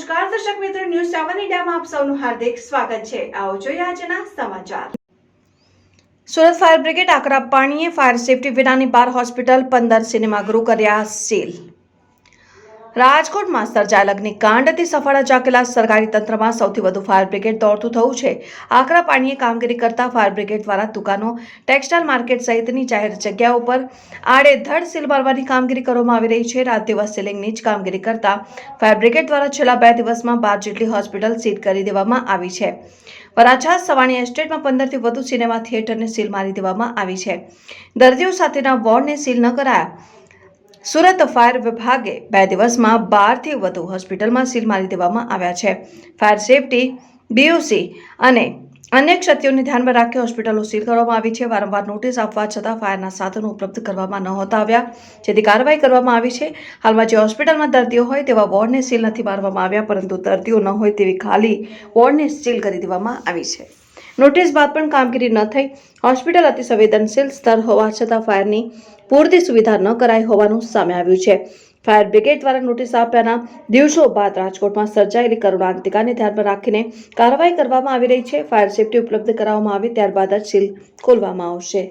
નમસ્કાર, દર્શક મિત્રો, ન્યૂઝ સેવન ઇન્ડિયામાં આપ સૌનું હાર્દિક સ્વાગત છે. આવો જોઈએ આજના સમાચાર. સુરત ફાયર બ્રિગેડ આકરા પાણીએ ફાયર સેફટી વિનાની બાર હોસ્પિટલ પંદર સિનેમાગૃહ કર્યા સીલ. રાજકોટમાં સર્જાયેલ અગ્નિકાંડથી સફળ જાકેલા સરકારી તંત્રમાં સૌથી વધુ ફાયર બ્રિગેડ દોડતું થયું છે. આકરા પાણીએ કામગીરી કરતા ફાયર બ્રિગેડ દ્વારા દુકાનો, ટેક્સટાઇલ માર્કેટ સહિતની જાહેર જગ્યાઓ પર આડેધડ સીલ મારવાની કામગીરી કરવામાં આવી રહી છે. રાત દિવસ સીલિંગની જ કામગીરી કરતા ફાયર બ્રિગેડ દ્વારા છેલ્લા બે દિવસમાં બાર જેટલી હોસ્પિટલ સીલ કરી દેવામાં આવી છે. વરાછા સવાણી એસ્ટેટમાં પંદરથી વધુ સિનેમા થિયેટરને સીલ મારી દેવામાં આવી છે. દર્દીઓ સાથેના વોર્ડને સીલ ન કરાયા. સુરત ફાયર વિભાગે બે દિવસમાં બારથી વધુ હોસ્પિટલમાં સીલ મારી દેવામાં આવ્યા છે. ફાયર સેફટી બીયુસી અને અન્ય ક્ષતિઓને ધ્યાનમાં રાખી હોસ્પિટલો સીલ કરવામાં આવી છે. વારંવાર નોટિસ આપવા છતાં ફાયરના સાધનો ઉપલબ્ધ કરવામાં નહોતા આવ્યા. જેથી કાર્યવાહી કરવામાં આવી છે. હાલમાં જે હોસ્પિટલમાં દર્દીઓ હોય તેવા વોર્ડને સીલ નથી મારવામાં આવ્યા, પરંતુ દર્દીઓ ન હોય તેવી ખાલી વોર્ડને સીલ કરી દેવામાં આવી છે. નોટિસ બાદ પણ કામગીરી ન થઈ. હોસ્પિટલ અતિ સંવેદનશીલ સ્તર હોવા છતાં ફાયરની પૂરતી સુવિધા ન કરાઈ હોવાનું સામે આવ્યું છે. ફાયર બ્રિગેડ દ્વારા નોટિસ આપ્યાના દિવસો બાદ રાજકોટમાં સર્જાયેલી કરુણાંતિકાને ધ્યાનમાં રાખીને કાર્યવાહી કરવામાં આવી રહી છે. ફાયર સેફટી ઉપલબ્ધ કરાવવામાં આવે ત્યારબાદ જ સીલ ખોલવામાં આવશે.